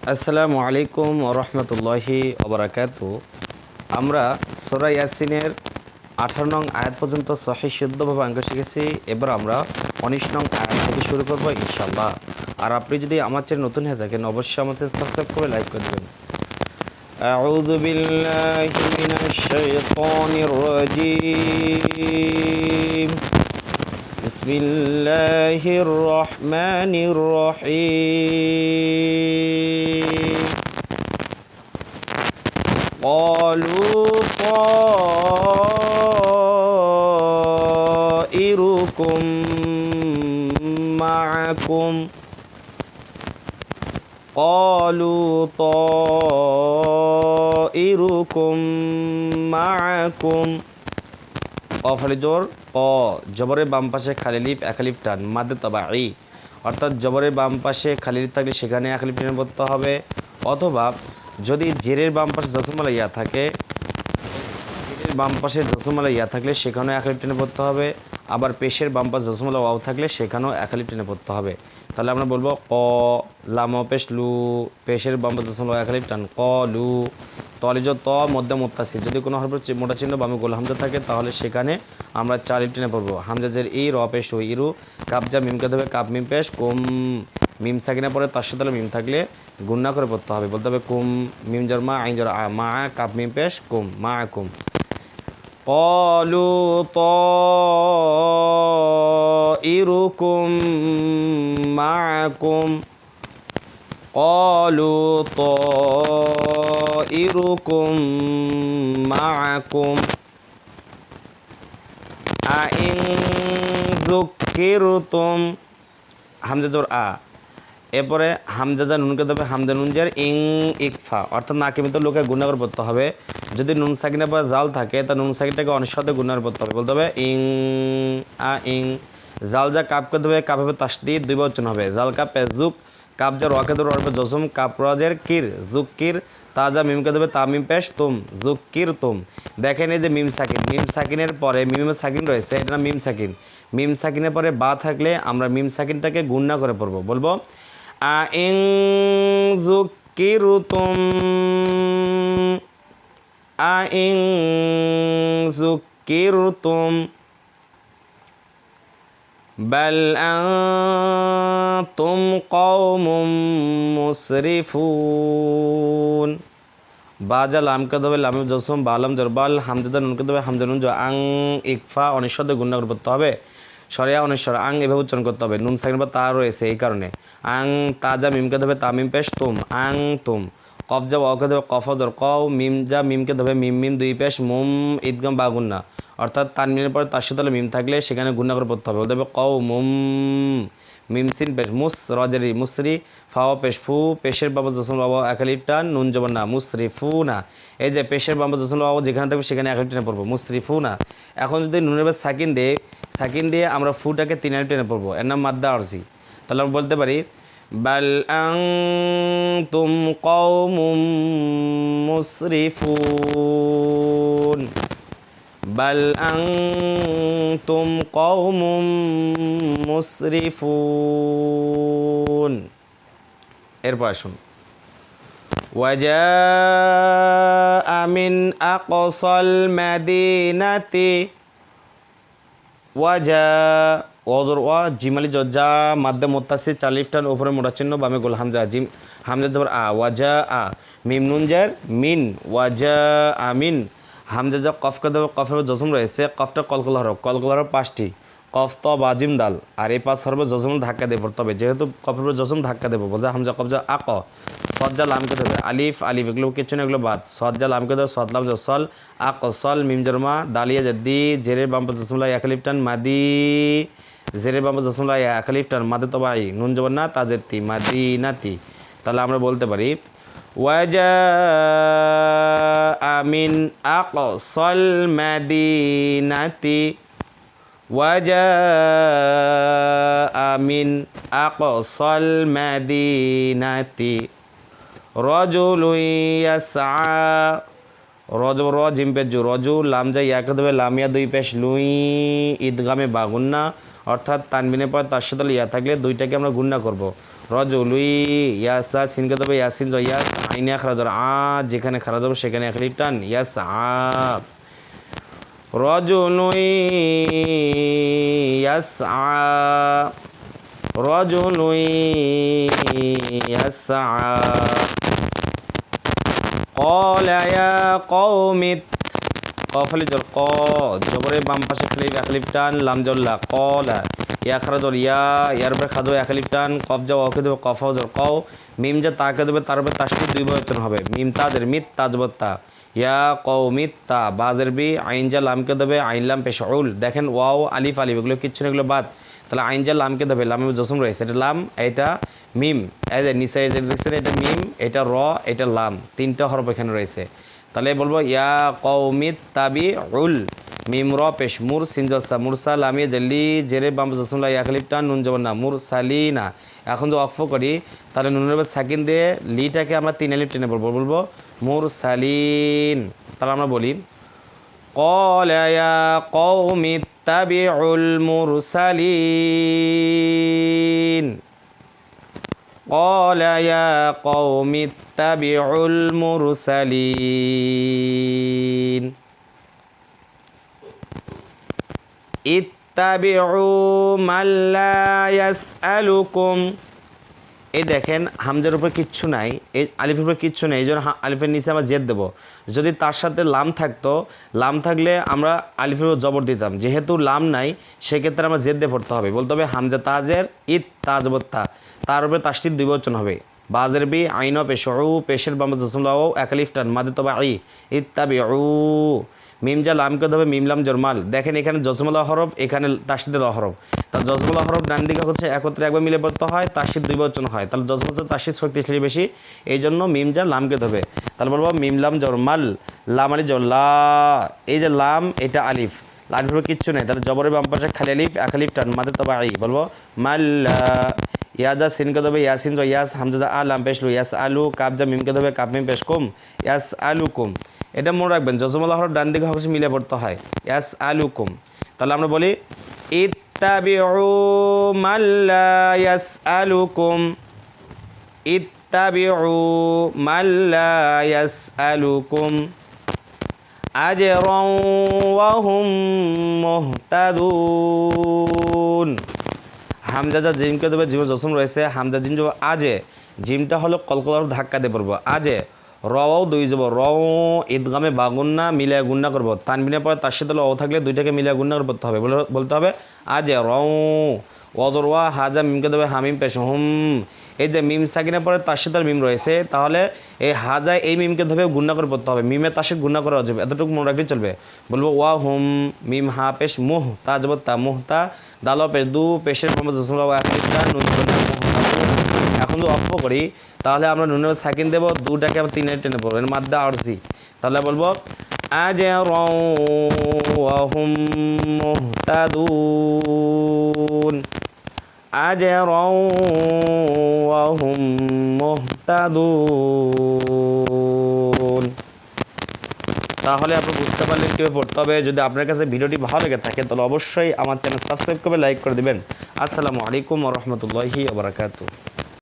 আসসালামু আলাইকুম রহমতুল্লাহি ওবরাকাত আমরা সোরা ইয়াসিনের আঠারো নং আয়াত পর্যন্ত সহি শুদ্ধভাবে অঙ্ক শিখেছি এবার আমরা উনিশ নং আয়াত থেকে শুরু করবো ইনশাল্লাহ আর আপনি যদি আমার চ্যানেল নতুন হয়ে থাকেন অবশ্যই আমাদের সাবস্ক্রাইব করে লাইক করে দেবেন أعوذ بالله من الشيطان الرجيم بسم الله الرحمن الرحيم. قالوا طائركم معكم. قالوا طائركم معكم. অফালি জোর, ক, জবরের বাম পাশে খালি লিপ একালিপ টান, মাদে তবা ই অর্থাৎ জবরের বাম পাশে খালি লিপ থাকলে সেখানে একালিপ টেনে পড়তে হবে। অথবা যদি জেরের বাম পাশে দশমালা ইয়া থাকে, জেরের বাম পাশে দশমালা ইয়া থাকলে সেখানেও একালিপ টেনে পড়তে হবে। আবার পেশের বাম পাশে দশমালা ওয়াও থাকলে সেখানেও একালিপ টেনে পড়তে হবে। তাহলে আমরা বলব ক, লাম, পেশ, লু, পেশের বাম পাশে দশমালা একালিপ টান, ক, লু তলিজ ত মধ্যে মোত্তাসি যদি কোনো হরফের চি- মোটা চিহ্ন বামে গোল হামজা থাকে তাহলে সেখানে আমরা চার লিপ টেনে পড়বো হামজাজের ই র পেশ ও ইরু কাবজা মিমকে দেবে কাপ মিম পেশ কুম মিম সাকিনা পরে তার সাথে মিম থাকলে গুন্না করে পড়তে হবে বলতে হবে কুম মিম জর মা আইন জর আ মা কাপ মিম পেশ কুম মা কুম قالوا طائركم معكم قالوا طائركم معكم أئن ذكرتم হামজা জোর আ এরপরে হামজা যা নুনকে দেবে হামজা নুন যার ইং ইকফা অর্থাৎ নাকে মতো লোকে গুণাগর পড়তে হবে যদি নুন সাকিনের পর জাল থাকে তা নুন সাকিনটাকে অনেক সাথে গুণাগর পড়তে হবে বলতে হবে ইং আ ইং জাল যা কাপকে দেবে কাপ হবে তাসদি দুই বচন হবে জাল কাপে জুক রকে দেবে রবে জসম কাপ রাজের কির জুক কির তাজা মিমকে দেবে তামিম পেশ, তুম জুক কির তুম। দেখেন এই যে মিম সাকিন, মিম সাকিনের পরে, মিম সাকিন রয়েছে, এটা মিম সাকিন। মিম সাকিনের পরে বা থাকলে আমরা মিম সাকিনটাকে গুণনা করে পড়ব। বলব, আইং জুকিরুতুম আইং জুকিরুতুম بل أنتم قوم مسرفون বাজা লামকে দেবে লামে জসম বালাম জরবাল হামজাদা নুনকে দেবে হামজা নুন জ আং ইকফা অনিশ্বরে গুণনা করতে হবে সরিয়া অনিশ্বর আং এভাবে উচ্চারণ করতে হবে নুন সাইন বা তা রয়েছে এই কারণে আং তাজা মিমকে দেবে তামিম পেশ তুম আং তুম কফ যা ওকে দেবে কফদর কও মিম যা মিমকে দেবে মিম মিম দুই পেশ মুম ঈদগম বা গুন্না অর্থাৎ তানমিনের পরে তার সাথে মিম থাকলে সেখানে গুন্না করে পড়তে হবে। বলতে হবে কও মুম মিমসিন পেশ মুস রজারি মুসরি, ফাওয়া পেশ, ফু, পেশের বাবা জসম বাবা একালিপ টান নুন জবান না মুসরি ফু না এই যে পেশের বাবা জসম বাবা যেখানে থাকবে সেখানে একালিপ টেনে পড়ব মুসরি ফু না এখন যদি নুনের বা সাকিন দিয়ে সাকিন দিয়ে আমরা ফুটাকে তিন আলি টেনে পড়ব। এর নাম মাদ্দা আরসি তাহলে আমরা বলতে পারি, বাল আং তুম কৌমুম মুসরিফুন। বাল আনতুম কওমুম মুসরিফুন এরপর আসুন وجاء من أقصى المدينة ওয়াজা ওজর ওয়া জিমালি জজ্জা মাদ্দে মোত্তাসি চালিফটান উপরে মোটা চিহ্ন বামে গোল হামজা জিম হামজা জবর আ ওয়াজা আ মিম নুন জার মিন ওয়াজা আমিন হামজা যা কফকে দেবে, কফের জসম রয়েছে, কফটা কলকল হরফ কলকল হরফ পাঁচটি। কফ ত বাজিম দাল। আর এই পাঁচ হরফে জসম ধাক্কা দিয়ে তবে যেহেতু কফের উপর জসম ধাক্কা দেবো, বোঝা হামজা কবজা আক সজ্জা লামকে দেবে আলিফ আলিফ, এগুলো কিছু না, এগুলো বাদ। সজ্জা লামকে দেবে সদলাম জসল আক সল, মিম, জরমা, দালিয়া, জদ্দি জেরে বাম্পা জসমুল্লাহ একালিফ, টান, মাদি। জেরের বাম্পা জসমুল্লাহ একালিফ, টান, মাদে, তবাই, নুন জবর না তাজেত্তি মাদি নাতি তাহলে আমরা বলতে পারি وجاء من أقصى المدينة وجاء من أقصى المدينة رجل يسعى রজ র জিম পেজ রজু লাম যাই ইয়াকে দেবে লামিয়া দুই পেশ লুই ঈদগামে বাগুন্না অর্থাৎ তানবিনের পর তার সাথে ইয়া থাকলে দুইটাকে আমরা গুন্না করব রজুলুই ইয়াসা সিনকে দেবে ইয়াসিন জ ইয়াস আইনে খারাজ আ যেখানে খারাজ হবে সেখানে এক লিপ টান ইয়াস আ রজুলুই ইয়াস আ রজুলুই ইয়াস আ قال يا قوم কফলি জল, ক। জবরে বাম পাশে খালিফ একলিফ টান, লাম জল্লা কলা ইয়া খারা জল, ইয়া, ইয়ার উপরে খাদো একলিফ টান, কফ যা ওকে দেবে কফ জল কও মিম যা তাকে দেবে, তার উপরে তাসটি দুই বচন হবে। মিম তাদের মিত তাজবত্তা ইয়া কও মিত, তা। বাজের বি, আইন যা লামকে দেবে, আইন লাম পেশ, উল। দেখেন ওয়াও, আলিফ আলিফ, এগুলো কিচ্ছু না এগুলো বাদ। তাহলে আইন যা লামকে দেবে, লামে জসম রয়েছে, এটা লাম, এটা মিম। এই যে নিচে দেখছেন, এটা মিম, এটা র, এটা লাম। তিনটা হরফ এখানে রয়েছে। তাহলে বলবো ইয়া কৌমিত তাবি উল মিম র পেশ মুর সিনজসা মুরসা লামিয়ে জল্লি জেরে বাম জসমলা ইয়াকলিপটা নুন জবন না মুর সালিনা এখন যদি অক্ফ করি তাহলে নুনের উপর সাকিন দিয়ে লিটাকে আমরা তিন আলিপ টেনে বলবো বলবো মুর সালিন তাহলে আমরা বলি قال يا قوم اتبعوا المرسلين قال يا قوم اتبعوا المرسلين اتبعوا من لا يسألكم এই দেখেন হামজার উপরে কিচ্ছু নাই এই আলিফের উপরে কিচ্ছু নেই এই জন্য হা- আলিফের নিচে আমরা জেদ দেবো যদি তার সাথে লাম থাকতো লাম থাকলে আমরা আলিফের উপর জবর দিতাম যেহেতু লাম নাই সেক্ষেত্রে আমরা জেদ দিয়ে পড়তে হবে বলতে হবে হামজা তাজের ইত তাজবত তা তার উপরে তাসটির দুই বচন হবে। বাজের বি, আইন পেশ পেশের বাম জসমলাও একালিফ টান, মাদে তবে আই ইত্তাবি মিমজা লামকে দেবে মিমলাম জরমাল দেখেন এখানে জসমলা হরফ, এখানে তাসিদের হরফ। তার জজমলা হরফ ডান দিকে হচ্ছে, একত্রে একবার মিলে পড়তে হয় তাসির দুই বচন হয়। তাহলে জজমল তাসির শক্তিশালী বেশি এই জন্য মিমজা লামকে ধরবে। তাহলে বলব মিমলাম জরমাল লাম আলি জল্লা এই যে লাম, এটা আলিফ। আলিফের কিচ্ছু নেই। তাহলে জবরের বাম পাশে খালি আলিফ, এক আলিফ টান মাদের তবে আই বলব মাল্লা ইয়াজা সিনকে দেবে ইয়াসিন জো ইয়াস হামজাদা আলাম পেশলু ইয়াস আলু কাবজা মিমকে দেবে কাপ মিম পেশ কুম ইয়াস আলু কুম এটা মনে রাখবেন জজমলা হরফ ডান দিকে হচ্ছে মিলে পড়তে হয় ইয়াস আলু কুম তাহলে আমরা বলি, ইত্তাবিউ মাল্লা ইয়াসআলুকুম ইত্তাবিউ মাল্লা ইয়াসআলুকুম আজরান ওয়া হুম মুহতাদুন. হামজা যা জিমকে দেবে জিম জসম রয়েছে। হামজা জিম যাব, আজে জিমটা হলো কলকলার ধাক্কা দিয়ে পড়ব। আজে রও দুই যাব র ঈদগামে বাগুন্না মিলে গুন্না করব। তানবিনের পরে তার সাথে ও থাকলে দুইটাকে মিলে গুন্না করতে হবে। বলে বলতে হবে, আজে রও ওয়া হাজা মিমকে দেবে হামিম পেশ। হুম এই যে মিম সাকিনের পরে তার মিম রয়েছে, তাহলে এই হাজা এই মিমকে ধরে গুণা করে পড়তে হবে। মিমে সাথে গুন্না করা যাবে এতটুকু মনে রাখলেই চলবে। বলব, ওয়া হুম, মিম, হা, পেশ, মুহ, তা যাব তা, মুহ, তা, দালো পেশ, দু, পেশের। এখন যদি অক্ষ করি, তাহলে আমরা নুন সাকিন দেবো, দুটাকে আমরা তিনে টেনে পড়ব। মাদ্দা আরসি তাহলে বলব আজরা ওয়া হুম মুহতাদুন। আজরা مهتدون। তাহলে আপনি বুঝতে পারলেন কীভাবে পড়তে হবে। যদি আপনার কাছে ভিডিওটি ভালো লেগে থাকে, তাহলে অবশ্যই আমার চ্যানেল সাবস্ক্রাইব করে লাইক করে দিবেন। আসসালামু আলাইকুম রহমতুল্লাহি আবরাকাতু